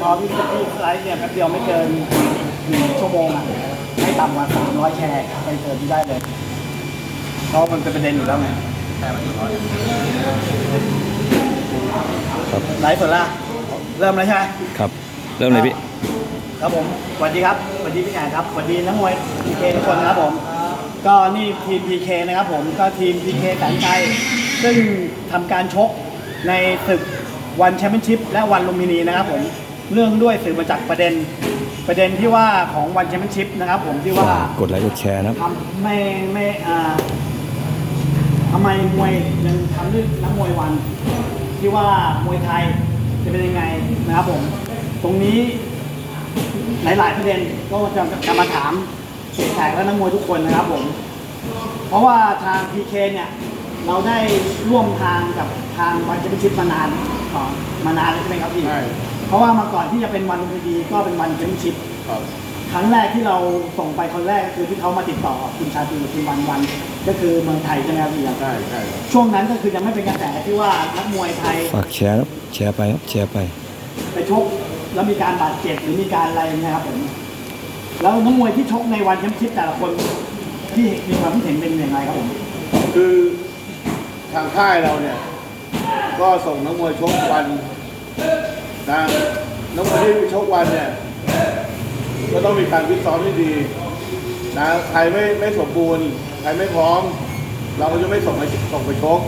พอพี่พี่ไลฟ์เนี่ยแป๊บเดียวไม่เกินหนึ่งชั่วโมงอะให้ต่ำกว่าสามร้อยแชร์ไปเกินที่ได้เลยเพราะมันเป็นประเด็นอยู่แล้วไงครับไลฟ์สดละเริ่มแล้วใช่ไหมครับ เริ่มเลยพี่ ครับผมสวัสดีครับสวัสดีพี่ใหญ่ครับสวัสดีนักมวยพีเคทุกคนนะครับผม ก็นี่ทีมพีเคนะครับผมก็ทีมพีเคแสนชัยซึ่งทำการชกในศึกวันแชมเปี้ยนชิพและวันลุมพินีนะครับผม เรื่องด้วยสื่อมาจากประเด็นประเด็นที่ว่าของวันแชมเปี้ยนชิพนะครับผมที่ว่ากดไลค์กดแชร์นะครับทำไม่ไม่อ่าทำไมมวยยังทำด้วยนักมวยวัน ที่ว่ามวยไทยจะเป็นยังไงนะครับผม ตรงนี้หลาย ๆ ประเด็นก็จะจะมาถามเสียแขกและนักมวยทุกคนนะครับผม เพราะว่าทาง PK เนี่ยเราได้ร่วมทางกับทางวันแชมเปี้ยนชิพมานานก่อนมานานแล้วใช่ไหมครับพี่ ใช่ เพราะว่ามาก่อนที่จะเป็นวันลุมพินีก็เป็นวันแชมเปี้ยนชิพครับครั้งแรกที่เราส่งไปคนแรกก็คือที่เขามาติดต่อคุณชาตรีคุณวันวัน ก็คือเมืองไทยใช่ไหมครับพี่ครับใช่ใช่ช่วงนั้นก็คือยังไม่เป็นกระแสที่ว่านักมวยไทยฝากแชร์ครับแชร์ไปครับแชร์ไป ไปชกแล้วมีการบาดเจ็บหรือมีการอะไรนะครับผมแล้วนักมวยที่ชกในวันแชมเปี้ยนชิพแต่ละคนที่มีความคิดเห็นเป็นอย่างไรครับผมคือทางค่ายเราเนี่ย ก็ส่งนักมวยชกวัน นะนักมวยที่ชกวันเนี่ยก็ต้องมีการฟิซ้อมที่ดีนะใครไม่ไม่สมบูรณ์ใครไม่พร้อม เราก็จะไม่ส่งไปส่งไปชก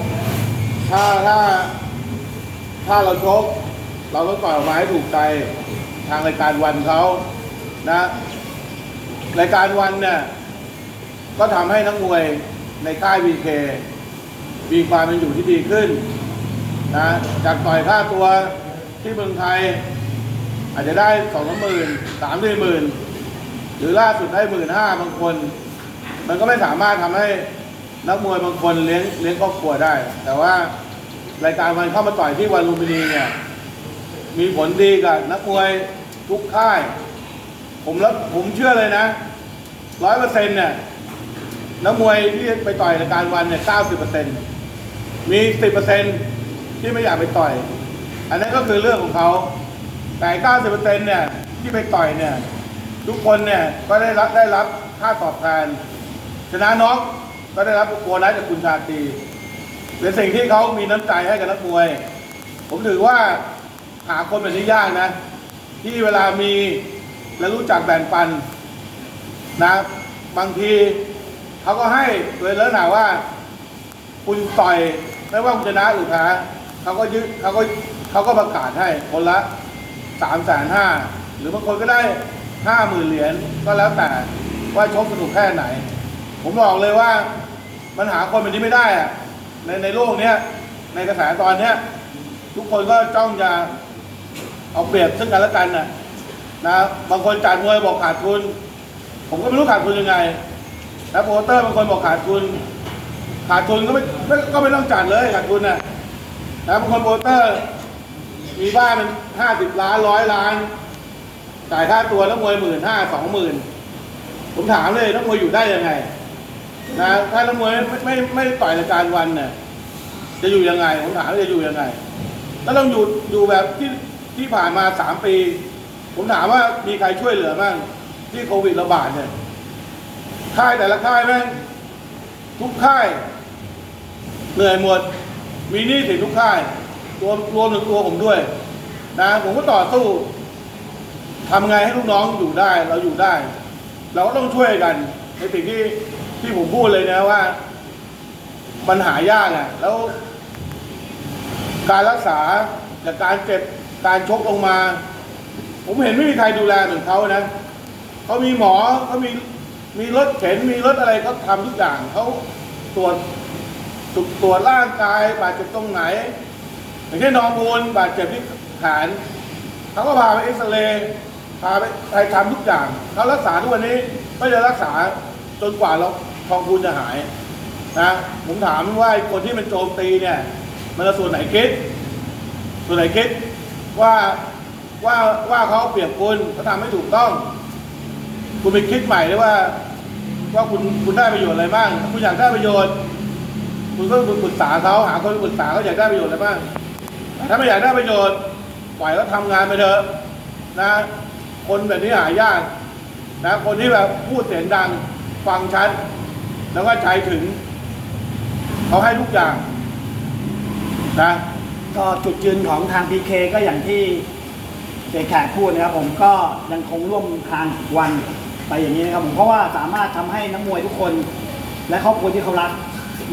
ถ้าถ้าถ้าเราชก เราต้องต่อยออกมาให้ถูกใจทางรายการวันเขานะรายการวันเนี่ยก็ทำให้นักมวยในค่าย VK มีความเป็นอยู่ที่ดีขึ้นนะจากต่อยค่าตัว ที่เมืองไทย อาจจะได้สองสามหมื่นสามสี่หมื่นหรือล่าสุดได้หมื่นห้าบางคน มันก็ไม่สามารถทำให้นักมวยบางคนเลี้ยงเลี้ยงครอบครัวได้ แต่ว่ารายการวันเข้ามาต่อยที่วันลุมพินีเนี่ยมีผลดีกับนักมวยทุกค่าย ผมแล้วผมเชื่อเลยนะร้อยเปอร์เซ็นต์เนี่ยนักมวยที่ไปต่อยรายการวันเนี่ย90เปอร์เซ็นต์มี10เปอร์เซ็นต์ที่ไม่อยากไปต่อย อันนั้นก็คือเรื่องของเขาแต่90เปอร์เซ็นต์เนี่ยที่ไปต่อยเนี่ย ทุกคนเนี่ยก็ได้รับได้รับค่าตอบแทนชนะน็อกก็ได้รับโบนัสจากคุณชาตรีเป็นสิ่งที่เขามีน้ำใจให้กับนักมวย ผมถือว่าหาคนแบบนี้ยากนะ ที่เวลามีและรู้จักแบ่งปันนะบางทีเขาก็ให้โดยเลักษณะว่า คุณต่อยไม่ว่าคุณชนะหรือแพ้เขาก็ยึดเขาก็ เขาก็ประกาศให้คนละสามแสนห้าหรือบางคนก็ได้ห้าหมื่นเหรียญก็แล้วแต่ว่าชกสนุกแค่ไหน ผมบอกเลยว่ามันหาคนแบบนี้ไม่ได้อะในในโลกเนี้ยในกระแสตอนเนี้ย ทุกคนก็จ้องจะเอาเปรียบซึ่งกันและกันนะนะบางคนจัดมวยบอกขาดทุน ผมก็ไม่รู้ขาดทุนยังไงแล้วโปรเตอร์บางคนบอกขาดทุน ขาดทุนก็ไม่ก็ไม่ต้องจัดเลยขาดทุนนะนะบางคนโปรเตอร์ มีบ้านเป็นห้าสิบล้านร้อยล้าน จ่ายค่าตัวนักมวยหมื่นห้าสองหมื่นผมถามเลยนักมวยอยู่ได้ยังไงนะถ้านักมวยไม่ไม่ไม่ได้ต่อยรายการวันเนี่ยจะอยู่ยังไงผมถามจะอยู่ยังไง แล้วต้องอยู่อยู่แบบที่ที่ผ่านมาสามปี ผมถามว่ามีใครช่วยเหลือบ้างที่โควิดระบาดเนี่ยค่ายแต่ละค่ายแม่งทุกค่ายเหนื่อยหมด มีหนี้สินทุกค่าย รวมรวมถึงตัวผมด้วย นะ ผมก็ต่อสู้ทำไงให้ลูกน้องอยู่ได้ เราอยู่ได้ เราก็ต้องช่วยกัน ในสิ่งที่ที่ผมพูดเลยนะว่า มันหายากอะแล้ว การรักษาจากการเจ็บการชกลงมา ผมเห็นไม่มีใครดูแลเหมือนเขานะเขามีหมอเขามีมีรถเข็นมีรถอะไรเขาทำทุกอย่างเขาตรวจตรวจตรวจร่างกายบาดเจ็บตรงไหน อย่างเช่นน้องบูนบาดเจ็บที่แขนเขาก็พาไปเอ็กซเรย์พาไปไปทำทุกอย่างเขารักษาทุกวันนี้ไม่ได้รักษาจนกว่าเราทองคูณจะหายนะผมถามว่าคนที่มันโจมตีเนี่ย มันจะส่วนไหนคิดส่วนไหนคิดว่าว่าว่าเขาเปรียบคุณเขาทำไม่ถูกต้อง คุณไปคิดใหม่เลยว่า ว่าคุณคุณได้ประโยชน์อะไรบ้างคุณอยากได้ประโยชน์ คุณก็ปรึกษาเขาหาคนปรึกษาเขาอยากได้ประโยชน์อะไรบ้าง ถ้าไม่อยากได้ประโยชน์ ปล่อยเขาทำงานไปเถอะนะ คนแบบนี้หายากนะ คนที่แบบพูดเสียงดังฟังชัด แล้วก็ใจถึง เขาให้ทุกอย่างนะก็จุดยืนของทาง PK ก็อย่างที่เจแขกพูดนะครับผมก็ยังคงร่วมทางวันไปอย่างนี้นะครับผมเพราะว่าสามารถทำให้นักมวยทุกคน และครอบครัวที่เขารัก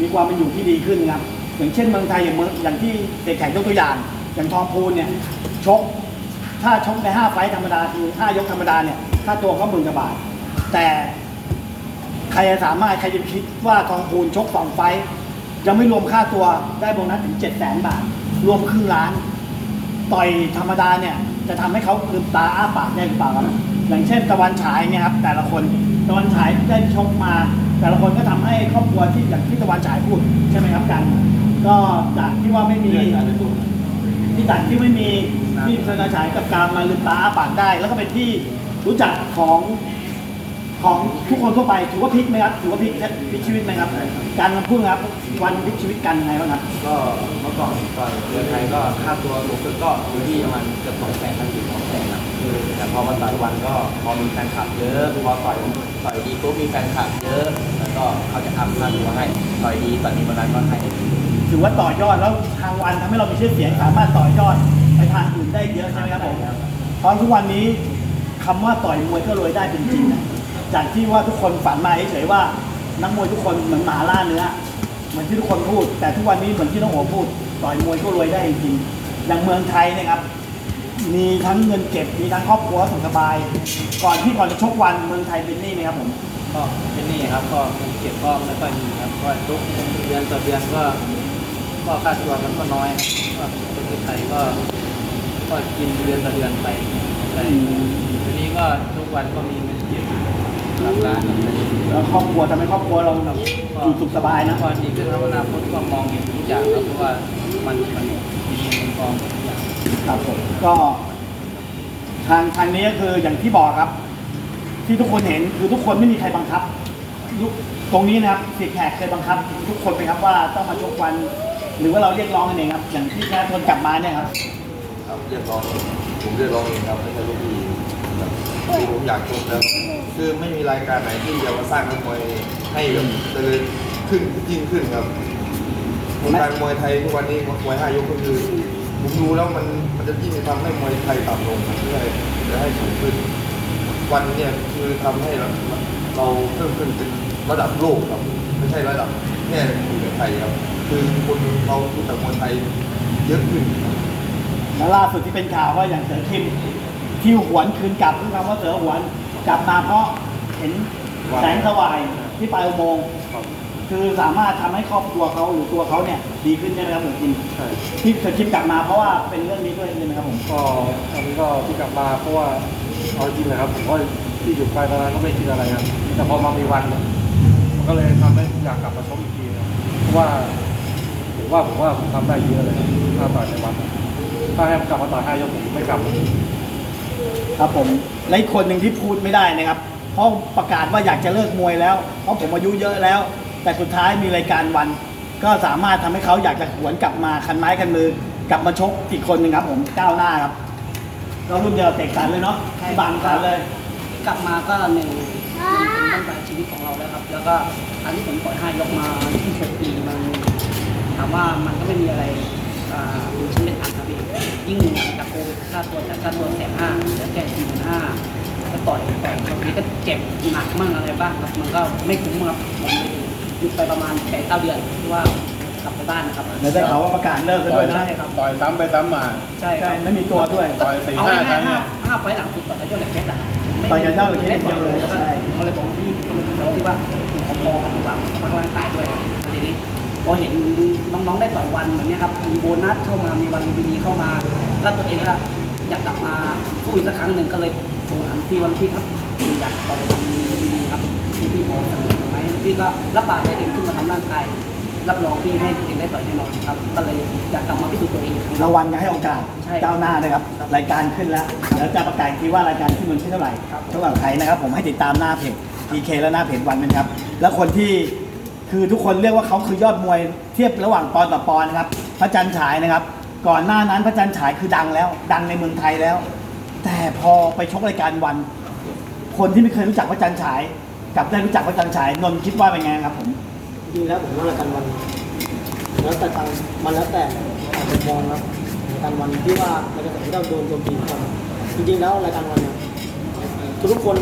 มีความเป็นอยู่ที่ดีขึ้นนะครับ อย่างเช่นเมืองไทยอย่างเมืองอย่างที่เจแขกยกตัวอย่าง อย่างทองพูนเนี่ยชก ถ้าชกใน5ไฟต์ธรรมดาคือ5ยกธรรมดาเนี่ยค่าตัวก็หมื่นกว่าบาท แต่ใครจะสามารถใครจะคิดว่าทองพูนชกสองไฟต์ยังไม่รวมค่าตัวได้โบนัสถึง7 0 0 0 0 0บาท รวมครึ่งล้าน ต่อยธรรมดาเนี่ยจะทำให้เขาลืมตาอ้าปากได้หรือเปล่าครับอย่างเช่นตะวันฉายเนี่ยครับแต่ละคนตะวันฉายได้ชกมา แต่ละคนก็ทำให้ครอบครัวที่อย่างที่ตะวันฉายพูดใช่ไหมครับกัน ก็จากที่ว่าไม่มีที่ต่างที่ไม่มีที่ธนาฉายกับการมาลืมตาอ้าปากได้ แล้วก็เป็นที่รู้จักของของทุกคนทั่วไปถือว่าพลิกไหมครับถือว่าพลิกพลิกชีวิตไหมครับ การมาพูดครับวันพลิกชีวิตกันยังไงบ้างครับก็เมื่อก่อนต่อยเมืองไทยก็ค่าตัวสูงสุดก็อยู่ที่ประมาณเกือบสองแสนถึงสองแสนครับแต่พอมาต่อยวันก็พอมีแฟนคลับเยอะพอต่อยต่อยดีปุ๊บมีแฟนคลับเยอะแล้วก็เขาจะอัพค่าตัวให้ต่อยดีต่อยมีเวลาก็ให้ ถือว่าต่อยอดแล้วทางวันทำให้เรามีชื่อเสียงสามารถต่อยอดไปทางอื่นได้เยอะใช่ไหมครับผมเพราะทุกวันนี้คำว่าต่อยมวยก็รวยได้เป็นจริงนะจากที่ว่าทุกคนฝันมาเฉยๆว่านักมวยทุกคนเหมือนหมาล่าเนื้อเหมือนที่ทุกคนพูด แต่ทุกวันนี้เหมือนที่น้องโอพูดต่อยมวยก็รวยได้จริงๆอย่างเมืองไทยเนะครับมีทั้งเงินเก็บมีทั้งครอบครัวสุขสบาย ก่อนที่ก่อนจะชกวันเมืองไทยเป็นหนี้ไหมครับผมก็เป็นหนี่ครับก็เงินเก็บก็ไม่ค่อยมีครับก็ทุกเดือนต่อเดือนก็ ก็ค่าตัวมันก็น้อยครับก็ประเทศไทยก็ ก็กินเดือนต่อเดือนไปใช่ทีนี้ก็ทุกวันก็มีเงินเก็บหลักล้านครับแล้วครอบครัวทำให้ครอบครัวเราอยู่สุขสบายนะพอดีขึ้นครับอนาคตก็มองเห็นทุกอย่างแล้วเพราะว่ามันมันมีเงินกองทุกอย่างครับผมก็ทางทางนี้ก็คืออย่างที่บอกครับ ที่ทุกคนเห็นคือทุกคนไม่มีใครบังคับยุคตรงนี้นะครับสิแขกเคยบังคับ ทุกคนไหมครับว่าต้องมาชกวัน หรือว่าเราเรียกร้องกันเองครับ อย่างที่แค่ทนกลับมาเนี่ยครับครับเรียกร้องผมเรียกร้องเองครับไม่ใช่ลูกพี่ครับคือผมอยากชมแล้วคือไม่มีรายการไหนที่จะมาสร้างนักมวยให้แบบเจริญขึ้นยิ่งขึ้นครับวงการมวยไทยทุกวันนี้มวยห้ายกก็คือผมดูแล้วมันมันจะยิ่งทำให้มวยไทยต่ำลงเพื่อจะให้สูงขึ้น วันเนี่ยคือทำให้เราเราเพิ่มขึ้นเป็นระดับโลกครับ ไม่ใช่ระดับแค่อยู่ในไทยครับ คือคนเรารู้จักมวยไทยเยอะขึ้นครับแล้วล่าสุดที่เป็นข่าวว่าอย่างเสือคิมที่หวนคืนกลับที่คำว่าเสือหวนกลับมาเพราะเห็นแสงสว่างที่ปลายอุโมงค์คือสามารถทำให้ครอบครัวเขาหรือตัวเขาเนี่ยดีขึ้นใช่ไหมครับผมคิมใช่ที่เสือคิมกลับมาเพราะว่าเป็นเรื่องนี้ด้วยใช่ไหมครับผมก็อันนี้ก็ที่กลับมาเพราะว่าเอาจริงเลยครับผมก็ที่อยู่ไปตอนนั้นก็ไม่คิดอะไรครับแต่พอมามีวันเนี่ยมันก็เลยทำให้อยากกลับมาชกอีกทีนะเพราะว่า ผมว่าผมว่าผมทำได้เยอะเลยครับถ้าต่อยในวันถ้าให้ผมกลับมาต่อยห้ายกผมไม่กลับครับผมและอีกคนหนึ่งที่พูดไม่ได้นะครับเพราะประกาศว่าอยากจะเลิกมวยแล้ว เพราะผมอายุเยอะแล้ว แต่สุดท้ายมีรายการวัน ก็สามารถทำให้เขาอยากจะหวนกลับมาคันไม้คันมือกลับมาชกอีกคนหนึ่งครับ ผมก้าวหน้าครับก็รุ่นเดียวเตะกันเลยเนาะให้บางกันเลย กลับมาก็หนึ่งเป็นตั้งแต่ชีวิตของเราแล้วครับ แล้วก็อันที่ผมต่อยห้ายกมา26ปีมันถามว่ามันก็ไม่มีอะไรอ่าดูชิ้นเป็นอันครับพี่ยิ่งจากโควิดค่าตัวจากค่าตัวแสนห้าเหลือแค่สี่หมื่นห้าก็ต่อยต่อยบางทีก็เจ็บหนักมั่งอะไรบ้างครับมันก็ไม่คุ้มครับผมหยุดไปประมาณแปดเก้าเดือนที่ว่ากลับไปบ้านนะครับแล้วได้ข่าวว่าประกาศเลิกกันด้วยนะใช่ครับต่อยซ้ำไปซ้ำมาใช่คใช่รับไม่มีตัวด้วยต่อยสี่เอาห้าคง่ารั้ยงๆเนี่ยห้าห้าไฟล์หลังสุดต่อยกับเจ้าเหล็กเพชรอะต่อยกับเจ้าเหล็กเพชรไม่ได้ต่อยเลยใช่เขาเลยบอกพี่เขาที่ว่าพอๆกันดีกว่าพักร่างกายด้วยทีนี้ พอเห็นน้องๆได้ต่อยวันเหมือนเนี้ยครับมีโบนัสเข้ามามีวันดีๆเข้ามาแล้วตัวเองก็อยากกลับมาสู้อีกสักครั้งหนึ่งก็เลยโทรถามพี่วันพี่ครับอยากต่อยวันดีๆครับพี่พี่พอเสนอไหมพี่ก็รับปากให้เองขึ้นมาทำร่างกายรับรองพี่ให้เองได้ต่อยแน่นอนครับก็เลยอยากกลับมาพิสูจน์ตัวเองอีกครั้งรางวัลจะให้โอกาสใช่ก้าวหน้านะครับ รายการขึ้นแล้วเดี๋ยวจะประกาศอีกทีว่ารายการขึ้นมันที่เท่าไหร่ครับเท่ากับใครนะครับ ผมให้ติดตามหน้าเพจ PK และหน้าเพจวันนะครับ แล้วคนที่ คือทุกคนเรียกว่าเขาคือยอดมวยเทียบระหว่างปอนต่อปอนนะครับ พระจันทร์ฉายนะครับ ก่อนหน้านั้นพระจันทร์ฉายคือดังแล้ว ดังในเมืองไทยแล้ว แต่พอไปชกรายการวัน คนที่ไม่เคยรู้จักพระจันทร์ฉายกลับได้รู้จักพระจันทร์ฉายนนท์คิดว่าเป็นไงครับผมจริงแล้วผมว่ารายการวัน แล้วแต่ทางมันแล้วแต่อาจจะมองนะรายการวันที่ว่าเราจะถึงเราโดนโจมตีก่อนจริงๆแล้วรายการวันเนี่ยทุกคน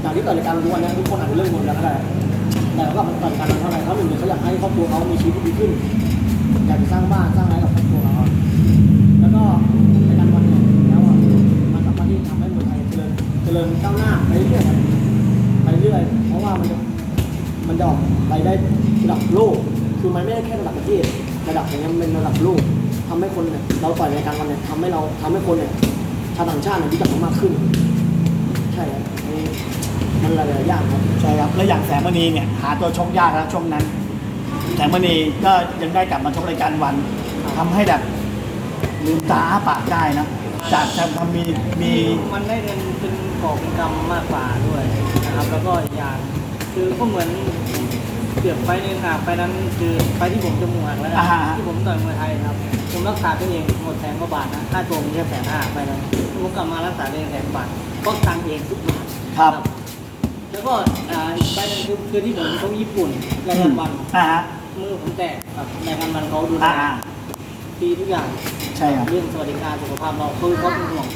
อย่างที่เกิดรายการวันนเนี้ทุกคนอาจจะเลิกหมดแล้วก็ได้ แต่ว่ามันต่อการวันเท่าไหร่เขาหนึ่งเนี่ยเขาอยากให้ครอบครัวเขามีชีวิตที่ดีขึ้นอยากจะสร้างบ้านสร้างอะไรกับครอบครัวเขาแล้วก็รายการวันเนี่ยแล้วมันสามารถที่ทำให้เมืองไทยเจริญเจริญก้าวหน้าไปเรื่อยๆไปเรื่อยเพราะว่ามันจะมันจะออกไปได้ระดับโลกคือมันไม่ได้แค่ระดับประเทศระดับอย่างนี้ยมันเป็นระดับโลกทำให้คนเนี่ยเราต่อยรายการวันเนี่ยทำให้เราทำให้คนเนี่ยชาวต่างชาติเนี่ยรู้จักเรามากขึ้น ใช่ครับ มันหลายๆอย่างครับใช่ครับแล้วอย่างแสงมณีเนี่ยหาตัวชกยากแล้วช่วงนั้น แสงมณีก็ยังได้กลับมาชกรายการวันทำให้แบบลืมตาอ้าปากได้นะจากจะทำมีมีมันได้เงินเป็นกอบเป็นกำมากกว่าด้วยนะครับ แล้วก็อีกอย่างคือก็เหมือนเปรียบไฟนึงอะไฟนั้นคือไฟที่ผมจะมวยแล้วนะอ่าฮะที่ผมต่อยมวยไทยครับผมรักษาตัวเองหมดแสนกว่าบาทนะค่าตัวผมแค่แสนห้าไปนั้นผมกลับมารักษาตัวเองแสนบาทก็ตังค์เองทุกบาทครับ แล้วก็อ่าอีกใบหนึงคือคือที่ผมเขาญี่ปุ่นรายการวันอ่าฮะมือผมแตกครับรายการวันเขาดูแลอ่าอ่าดีทุกอย่างใช่ครับเรื่องสวัสดิการสุขภาพเราคือเขาเป็นห่วง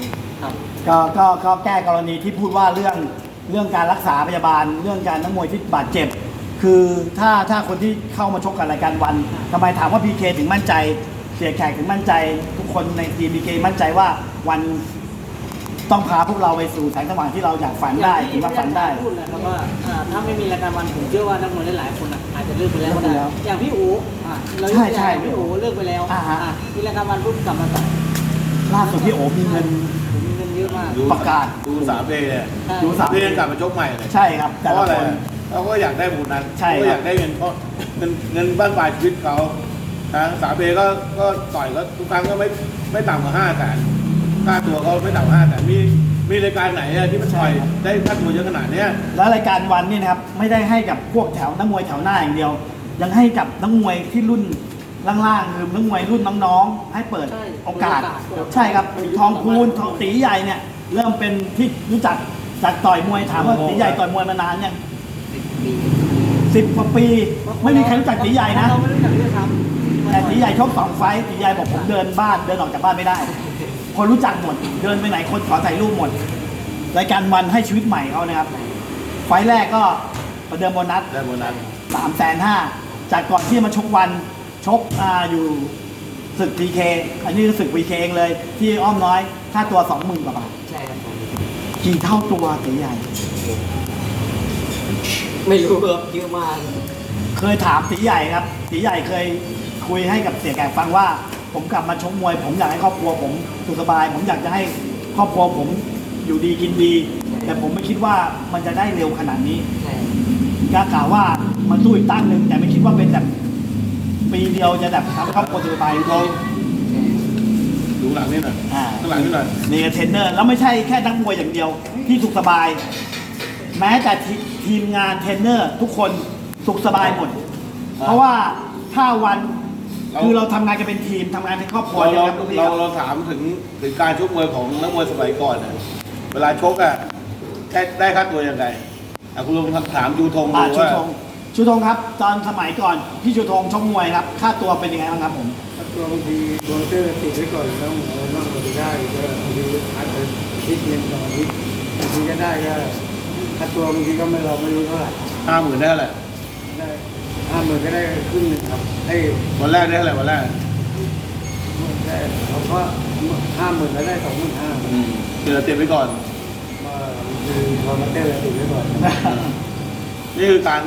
ครับ ก็ก็ก็แก้กรณีที่พูดว่าเรื่องเรื่องการรักษาพยาบาล เรื่องการนักมวยที่บาดเจ็บ คือถ้าถ้าคนที่เข้ามาชกกันรายการวันทำไมถามว่าพีเคถึงมั่นใจ เสียแขกถึงมั่นใจ ทุกคนในทีมพีเคมั่นใจว่าวัน ต้องพาพวกเราไปสู่แสงสว่างที่เราอยากฝันได้ถือว่าฝันได้ พูดเลยครับว่าอ่าถ้าไม่มีรายการวันผมเชื่อว่านักมวยหลายๆคนอะอาจจะเลิกไปแล้วก็ได้เลิกไปแล้วอย่างพี่อู๋อะเราใช่ใช่อย่างพี่อู๋เลิกไปแล้วอ่าฮะ อะมีรายการวันปุ๊บกลับมาต่อยล่าสุดพี่โอมีเงิน ผมมีเงินเยอะมากดูประกาศ ดูสามเพลงเนี่ยใช่ดูสามเพลงกลับมาชกใหม่เลยใช่ครับ เพแต่ราะละอะไรคน เขาก็อยากได้โบนัสใช่เขาครับอยากได้เงินเพราะเงินเงินบ้านปลายชีวิตเขาทางสามเพลงก็ก็ต่อยก็ทุกครั้งก็ไม่ไม่ต่ำกว่าห้าแสน ค่าตัวเขาไม่ต่ำกว่าห้าแสนมีมีรายการไหนอะที่มันต่อยได้ค่าตัวเยอะขนาดเนี้ย แล้วรายการวันนี่นะครับไม่ได้ให้กับพวกแถวนักมวยแถวหน้าอย่างเดียว ยังให้กับนักมวยที่รุ่นล่างๆคือนักมวยรุ่นน้องๆ ให้เปิดใช่โอกาส เปิดโอกาส ใช่ครับทองคูณทองตีใหญ่เนี่ยเริ่มเป็นที่รู้จักจากต่อยมวยถามว่าตีใหญ่ต่อยมวยมานานเนี่ยสิบกว่าปี ไม่มีใครรู้จักตีใหญ่นะ เราไม่รู้จักด้วยซ้ำแต่ตีใหญ่ชกสองไฟต์ตีใหญ่บอกผมเดินบ้านเดินออกจากบ้านไม่ได้ คนรู้จักหมด เดินไปไหนคนขอถ่ายรูปหมด รายการวันให้ชีวิตใหม่เขานะครับ ไฟต์แรกก็ประเดิมโบนัสได้โบนัสสามแสนห้าจากก่อนที่มาชกวันชกอาอยู่ศึก PK อันนี้คือศึก PK เองเลย ที่อ้อมน้อยค่าตัวสองหมื่นกว่าบาทใช่ครับผมกี่เท่าตัวตีใหญ่ ไม่รู้ครับเยอะมาก เคยถามตีใหญ่ครับตีใหญ่เคยคุยให้กับเสียแขกฟังว่า ผมกลับมาชกมวย ผมอยากให้ครอบครัวผมสุขสบาย ผมอยากจะให้ครอบครัวผมอยู่ดีกินดี แต่ผมไม่คิดว่ามันจะได้เร็วขนาดนี้ใช่ก็กล่าวว่ามันสู้อีกตั้งหนึ่งแต่ไม่คิดว่าเป็นแบบปีเดียวจะแบบทำครอบครัวสุขสบายดูเขาดูหลังนี่หน่อยอ่าข้างหลังนี่หน่อยนี่ก็เทรนเนอร์แล้วไม่ใช่แค่นักมวยอย่างเดียวที่สุขสบาย แม้แต่ทีทีมงานเทรนเนอร์ทุกคนสุขสบายหมด เพราะว่าถ้าวันเรา คือเราทำงานกันเป็นทีมทำงานเป็นครอบครัวเราเดียวเรากันทุกทีเราครับเราถามถึงถึงการชกมวยของนักมวยสมัยก่อนน่ะเวลาชกอะได้ได้ค่าตัวยังไงอะคุณลุงถามยูทงอ่าดูชูว่าธงชูธงครับ ตอนสมัยก่อนพี่ชูธงชกมวยครับค่าตัวเป็นยังไงบ้างครับผมตัวบางทีโดนเตอร์ติดไว้ก่อนแล้วหมอนั่งก็ไม่ได้ก็บางทีอาจจะคิดเงินต่อนิดบางทีก็ได้ก็ค่าตัวบางทีก็ไม่เราไม่รู้เท่าไหร่ห้าหมื่นได้แหละได้ ห้าหมื่นก็ได้ครึ่งหนึ่งครับให้วันแรกได้เท่าไหร่วันแรกได้เขาก็ห้าหมื่นแล้วได้สองหมื่นห้าเดือติดไปก่อน มาคือพอมาเตอร์ติดไว้ก่อนนี่คือการ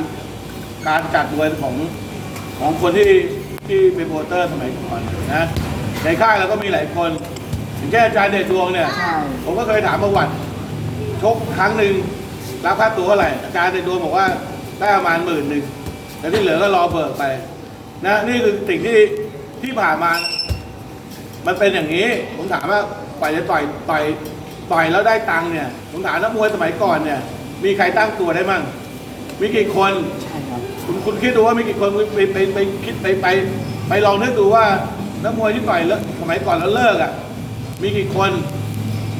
การจัดมวยของของคนที่ที่เป็นโปรโมเตอร์สมัยก่อนนะในค่ายเราก็มีหลายคนอย่างแค่อาจารย์เดชดวงเนี่ย ใช่ผมก็เคยถามประวัติชกครั้งหนึ่งรับค่าตัวเท่าไหร่อาจารย์เดชดวงบอกว่าได้ประมาณหมื่นหนึ่ง แต่ที่เหลือก็รอเบิกไป นะนี่คือสิ่งที่ที่ผ่านมา มันเป็นอย่างนี้ ผมถามว่าปล่อยจะต่อยต่อยต่อยแล้วได้ตังค์เนี่ยผมถามนักมวยสมัยก่อนเนี่ย มีใครตั้งตัวได้มั่งมีกี่คนใช่ครับคุณคุณคิดดูว่ามีกี่คนไปไปไปคิดไปไปไปลองนึกดูว่านักมวยที่ต่อยแล้วสมัยก่อนแล้วเลิกอะ มีกี่คน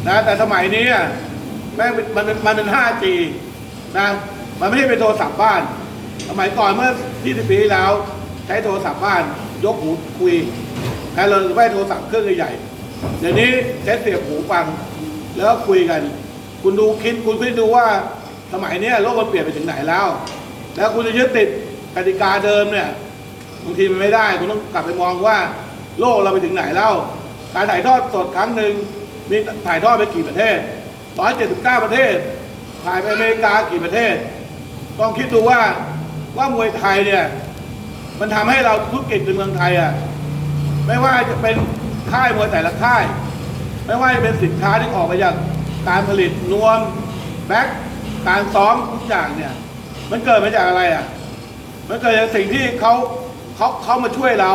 นะ แต่สมัยนี้อะแม่งเป็นมันเป็นมันเป็น 5G นะมันไม่ใช่เป็นโทรศัพท์บ้าน สมัยก่อนเมื่อ 20 ปีที่แล้ว ใช้โทรศัพท์บ้านยกหูคุยแทนเราไม่โทรศัพท์เครื่องใหญ่ เดี๋ยวนี้ใช้เสียบหูฟัง แล้วก็คุยกัน คุณดูคิดคุณคิดดูว่าสมัยนี้โลกมันเปลี่ยนไปถึงไหนแล้ว แล้วคุณจะยึดติดกติกาเดิมเนี่ยบางทีมันไม่ได้คุณต้องกลับไปมองว่าโลกเราไปถึงไหนแล้ว การถ่ายทอดสดครั้งหนึ่งมีถ่ายทอดไปกี่ประเทศ 179 ประเทศ ถ่ายไปอเมริกากี่ประเทศ ต้องคิดดูว่า ว่ามวยไทยเนี่ย มันทำให้เราธุรกิจในเมืองไทยอะไม่ว่าจะเป็นค่ายมวยแต่ละค่าย ไม่ว่าจะเป็นสินค้าที่ออกมาจากการผลิตนวมแบ็คการซ้อมทุกอย่างเนี่ย มันเกิดมาจากอะไรอะมันเกิดจากสิ่งที่เขาเขาเขามาช่วยเรา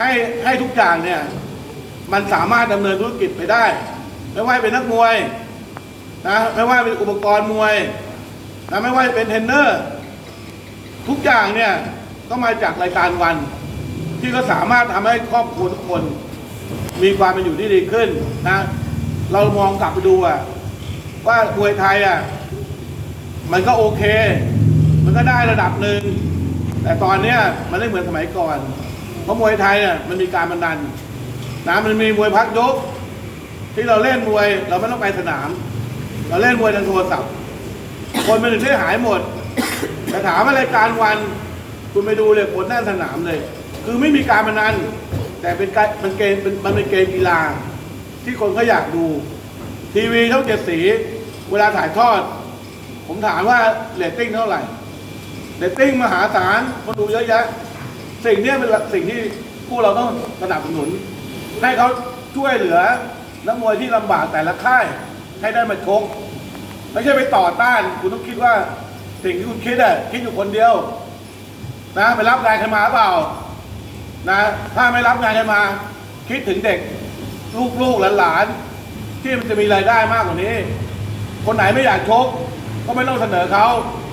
ให้ให้ทุกอย่างเนี่ย มันสามารถดำเนินธุรกิจไปได้ ไม่ว่าเป็นนักมวยนะไม่ว่าเป็นอุปกรณ์มวยนะไม่ว่าเป็นเทรนเนอร์ ทุกอย่างเนี่ยก็มาจากรายการวัน ที่ก็สามารถทำให้ครอบครัวทุกคน มีความเป็นอยู่ที่ดีขึ้นนะ เรามองกลับไปดูอะว่ามวยไทยอะมันก็โอเค มันก็ได้ระดับหนึ่งแต่ตอนเนี้ยมันไม่เหมือนสมัยก่อน เพราะมวยไทยเนี่ยมันมีการบันดันนะมันมีมวยพักยก ที่เราเล่นมวยเราไม่ต้องไปสนาม เราเล่นมวยทางโทรศัพท์คนมันถึงได้หายหมด แต่ถามว่ารายการวัน คุณไปดูเลยผลหน้าสนามเลย คือไม่มีการพนันแต่เป็นการมันเกมเป็นมันเป็นเกมกีฬา ที่คนเขาอยากดู ทีวีช่องเจ็ดสี เวลาถ่ายทอด ผมถามว่าเรตติ้งเท่าไหร่เรตติ้งมหาศาลคนดูเยอะแยะสิ่งนี้เป็นสิ่งที่พวกเราต้องสนับสนุน ให้เขาช่วยเหลือนักมวยที่ลำบากแต่ละค่ายให้ได้มาชกไม่ใช่ไปต่อต้าน คุณต้องคิดว่า สิ่งที่คุณคิดอะคิดอยู่คนเดียว นะไปรับงานใครมาหรือเปล่า นะ ถ้าไม่รับงานใครมา คิดถึงเด็ก ลูกๆหลานๆที่มันจะมีรายได้มากกว่านี้ คนไหนไม่อยากชก ก็ไม่ต้องเสนอเขา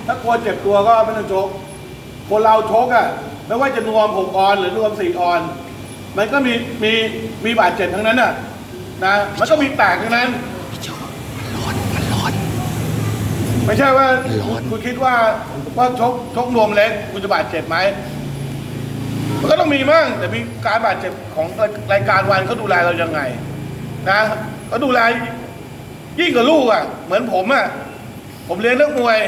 ถ้ากลัวเจ็บตัวก็ไม่ต้องชก คนเราชกอะไม่ว่าจะนวมหกออนหรือนวมสี่ออน มันก็มีมีมีบาดเจ็บทั้งนั้นน่ะนะมันก็มีแตกทั้งนั้น ไม่ใช่ว่าคุณคุณคิดว่าว่าชกชกนวมเล็กคุณจะบาดเจ็บไหมมันก็ต้องมีมั่งแต่มีการบาดเจ็บของรายการวันเขาดูแลเรายังไง นะเขาดูแลยิ่งกว่าลูกอะ เหมือนผมอะผมเรียนเรื่องมวย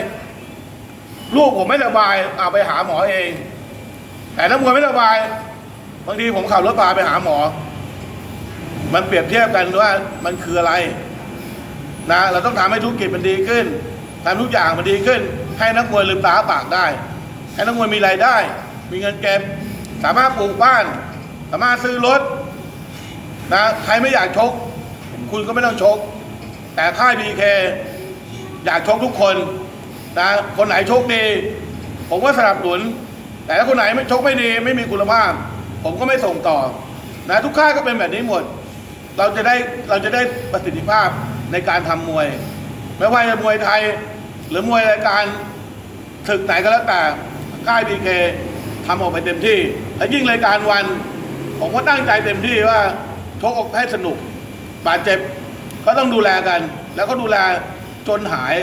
ลูกผมไม่สบายเอาไปหาหมอเอง แต่ถ้ามวยไม่สบายบางทีผมขับรถพาไปหาหมอ มันเปรียบเทียบกันว่ามันคืออะไร นะ เราต้องทำให้ธุรกิจมันดีขึ้น ทำทุกอย่างมันดีขึ้น ให้นักมวยลืมตาปากได้ ให้นักมวยมีรายได้ มีเงินเก็บ สามารถปลูกบ้าน สามารถซื้อรถนะใครไม่อยากชก คุณก็ไม่ต้องชก แต่ค่ายบีเคอยากชกทุกคนนะคนไหนชกดี ผมก็สนับสนุน แต่ถ้าคนไหนไม่ชกไม่ดี ไม่มีคุณภาพ ผมก็ไม่ส่งต่อนะทุกค่ายก็เป็นแบบนี้หมด เราจะได้เราจะได้ประสิทธิภาพในการทำมวย ไม่ว่าจะมวยไทย หรือมวยรายการศึกไหนก็แล้วแต่ค่ายบีเคทำออกไปเต็มที่ และยิ่งรายการวัน ผมก็ตั้งใจเต็มที่ว่าชกออกให้สนุก บาดเจ็บก็ต้องดูแลกัน แล้วก็ดูแลจนหาย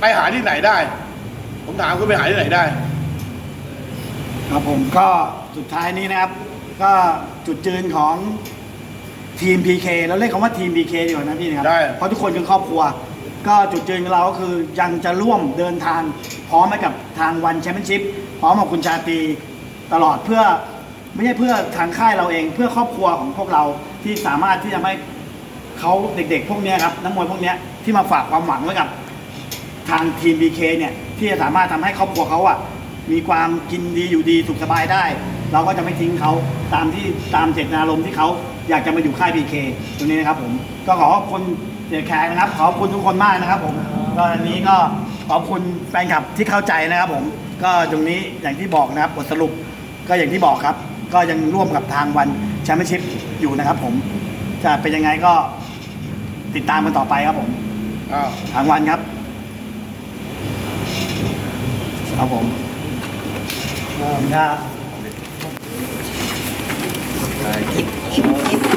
ไปหาที่ไหนได้ ผมถามคุณไปหาที่ไหนได้ ครับผมก็สุดท้ายนี้นะครับ ก็จุดยืนของทีม PK เราเรียกคำว่าทีม PK ดีกว่านะพี่นะครับ ได้ เพราะทุกคนคือครอบครัว ก็จุดยืนของเราก็คือยังจะร่วมเดินทางพร้อมไปกับทางวันแชมเปี้ยนชิพพร้อมกับคุณชาตรีตลอดเพื่อไม่ใช่เพื่อทางค่ายเราเอง เพื่อครอบครัวของพวกเราที่สามารถที่จะให้เขาเด็กๆ พวกนี้ครับนักมวยพวกนี้ที่มาฝากความหวังไว้กับทางทีม BK เนี่ยที่จะสามารถทำให้ครอบครัวเขาอะมีความกินดีอยู่ดีสุขสบายได้ เราก็จะไม่ทิ้งเขาตามที่ตามเจตนารมณ์ที่เขาอยากจะมาอยู่ค่าย BK ตรงนี้นะครับผมก็ขอขอบคุณ เสียแขกนะครับ ขอบคุณทุกคนมากนะครับผมก็อันนี้ก็ขอบคุณแฟนคลับที่เข้าใจนะครับผม ก็ตรงนี้อย่างที่บอกนะครับบทสรุปก็อย่างที่บอกครับ ก็ยังร่วมกับทางวันแชมเปี้ยนชิพอยู่นะครับผม จะเป็นยังไงก็ติดตามกันต่อไปครับผม อ้าวทางวันครับ ครับผมขอบคุณครับ